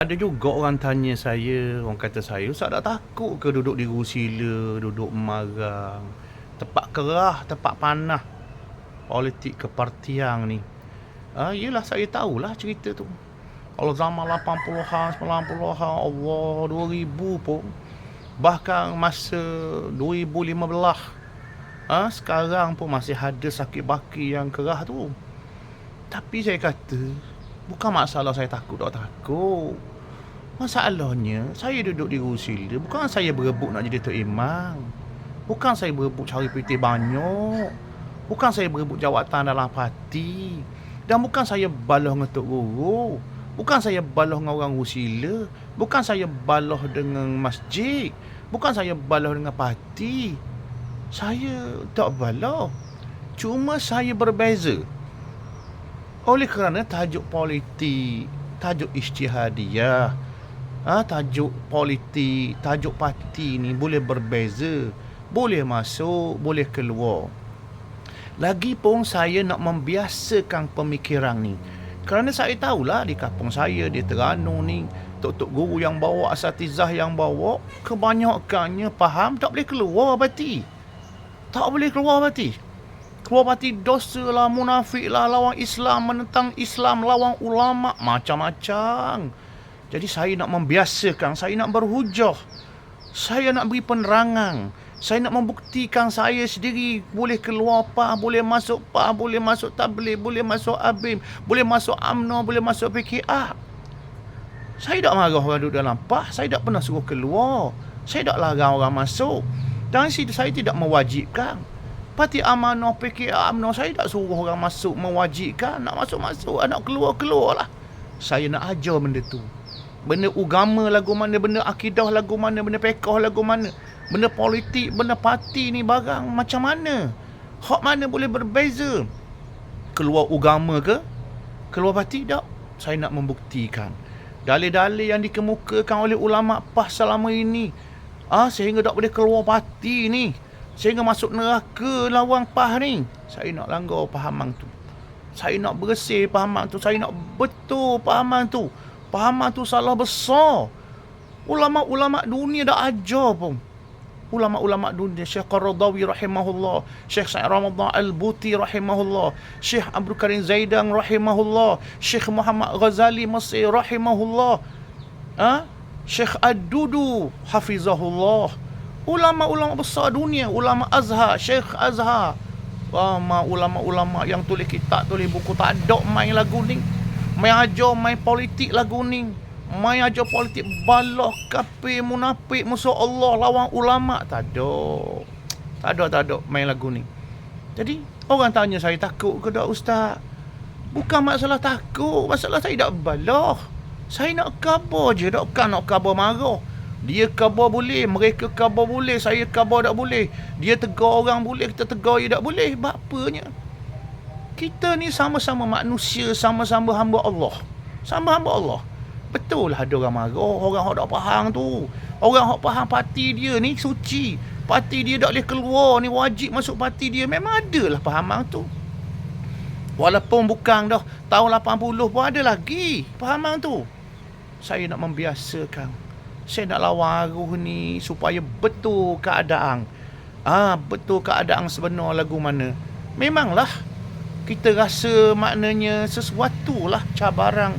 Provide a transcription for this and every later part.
Ada juga orang tanya saya, orang kata saya, Ustaz tak takut ke duduk di Rusila, duduk Marang, tempat kerah, tempat panah, politik kepartian ni. Ah, yelah saya tahulah cerita tu. Kalau zaman 80-an, 90-an, Allah 2000 pun bahkan masa 2015 ah sekarang pun masih ada sakit baki yang kerah tu. Tapi saya kata bukan masalah saya takut tak takut. Masalahnya saya duduk di Rusila bukan saya berebut nak jadi Tok Imam. Bukan saya berebut cari piti banyak. Bukan saya berebut jawatan dalam parti. Dan bukan saya baloh dengan Tok Guru. Bukan saya baloh dengan orang Rusila. Bukan saya baloh dengan masjid. Bukan saya baloh dengan parti. Saya tak baloh. Cuma saya berbeza. Oleh kerana tajuk politik, tajuk ijtihadiyah, ha, tajuk politik, tajuk parti ni boleh berbeza. Boleh masuk, boleh keluar. Lagipun saya nak membiasakan pemikiran ni. Kerana saya tahulah di kampung saya, di Terengganu ni, tok-tok guru yang bawa, asatizah yang bawa, kebanyakannya faham tak boleh keluar parti. Tak boleh keluar parti. Keluar parti dosa lah, munafik lah, lawan Islam, menentang Islam, lawan ulama, macam-macam. Jadi saya nak membiasakan, saya nak berhujah. Saya nak beri penerangan. Saya nak membuktikan saya sendiri boleh keluar PAH, boleh masuk PAH, boleh masuk tabligh, boleh masuk ABIM, boleh masuk UMNO, boleh masuk PKA. Saya tak marah orang duduk dalam PAH, saya tak pernah suruh keluar. Saya tak larang orang masuk. Dan situ saya tidak mewajibkan. Parti Amanah, PKA, UMNO, saya tak suruh orang masuk mewajibkan. Nak masuk-masuk, nak keluar-keluar lah. Saya nak ajar benda tu. Benda agama lagu mana, benda akidah lagu mana, benda pekah lagu mana. Benda politik, benda parti ni barang macam mana? Hak mana boleh berbeza? Keluar agama ke? Keluar parti tak? Saya nak membuktikan. Dalil-dalil yang dikemukakan oleh ulama PAH selama ini. Ah, sehingga tak boleh keluar parti ni. Sehingga masuk neraka lawang PAH ni. Saya nak langgar pahaman tu. Saya nak bersih pahaman tu. Saya nak betul pahaman tu. Pahaman tu salah besar. Ulama-ulama dunia dah ajar pun ulama-ulama dunia Syekh Qaradawi rahimahullah Syekh Sa'id Ramadan Al-Buti rahimahullah Syekh Abdul Karim Zaidan rahimahullah Syekh Muhammad Ghazali Masih rahimahullah ha? Syekh Ad-Dudu hafizahullah ulama-ulama besar dunia ulama Azhar Syekh Azhar ulama-ulama yang tulis kitab, tulis buku tak ada main lagu ni. Main ajar main politik lagu ni Mai aja politik balah kape munafik musuh Allah lawan ulama tak ada. Tak ada tak ada main lagu ni. Jadi orang tanya saya takut ke tak ustaz? Bukan masalah takut, masalah saya tak balah. Saya nak khabar je, tak kan nak khabar marah. Dia khabar boleh, mereka khabar boleh, saya khabar tak boleh. Dia tegar orang boleh, kita tegar dia tak boleh. Bapanya? Kita ni sama-sama manusia, sama-sama hamba Allah. Sama hamba Allah. Betul lah ada orang marah Orang yang tak faham tu. Orang yang faham parti dia ni suci. Parti dia tak boleh keluar ni Wajib masuk parti dia. Memang ada lah fahaman tu. Walaupun bukan dah Tahun 80 pun ada lagi Fahaman tu. Saya nak membiasakan. Saya nak lawan arus ni Supaya betul keadaan. Ah Betul keadaan sebenar lagu mana. Memanglah Kita rasa maknanya Sesuatu lah cabaran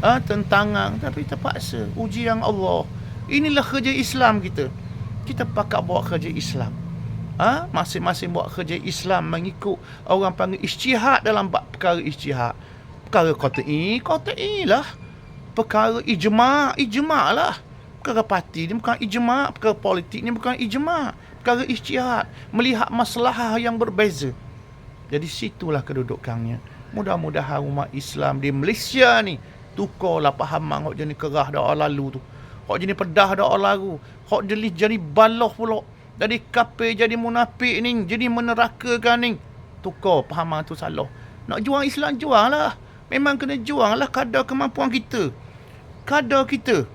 ha, tentangan tapi terpaksa ujian Allah. Inilah kerja Islam kita. Kita pakat buat kerja Islam. Ha? masing-masing buat kerja Islam mengikut orang panggil ijtihad dalam bab perkara ijtihad. Perkara qat'i qat'i lah. Perkara ijma' ijma' lah. Perkara parti ni bukan ijma' perkara politik ni bukan ijma' perkara ijtihad. Melihat masalah yang berbeza jadi situlah kedudukannya mudah-mudahan umat Islam di Malaysia ni tukarlah pahaman hok jenis kerah dah lalu tu. Hok jenis pedah dah lalu. Hok jenis jadi baloh pula. Jadi kafir jadi munafik ni, jadi menerakakan ni. Tukar pahaman tu salah. Nak jual Islam jual lah. Memang kena jual lah kadar kemampuan kita. Kadar kita.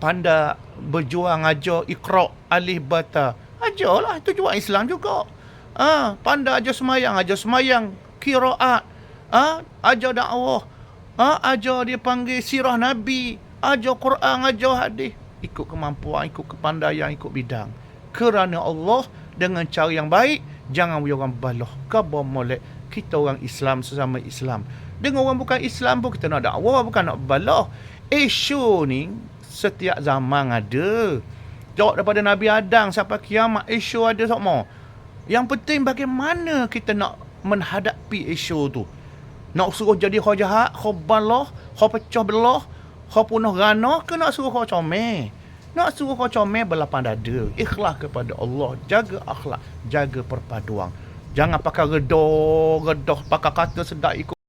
Pandai berjuang ajar ikra' alih bata. Ajarlah itu jual Islam juga. Ah, ha, pandai ajar semayang, ajar semayang, kiraat. Ah, ha, ajar dakwah. Ha, ajar dia panggil sirah Nabi. Ajar Quran, ajar hadis. Ikut kemampuan, ikut kepandaian, ikut bidang. Kerana Allah dengan cara yang baik, jangan we orang baloh. Khabar molek. Kita orang Islam sesama Islam. Dengan orang bukan Islam pun kita nak dakwah, bukan nak baloh. Isu ni setiap zaman ada. Jawab daripada Nabi Adam sampai kiamat, isu ada semua. Yang penting bagaimana kita nak menghadapi isu tu. Nak suruh jadi kau jahat, kau balah, kau pecah belah, kau punuh rana ke nak suruh kau comel? Nak suruh kau comel berlapang dada. Ikhlas kepada Allah. Jaga akhlak. Jaga perpaduan. Jangan pakai redoh, redoh. Pakai kata sedap ikut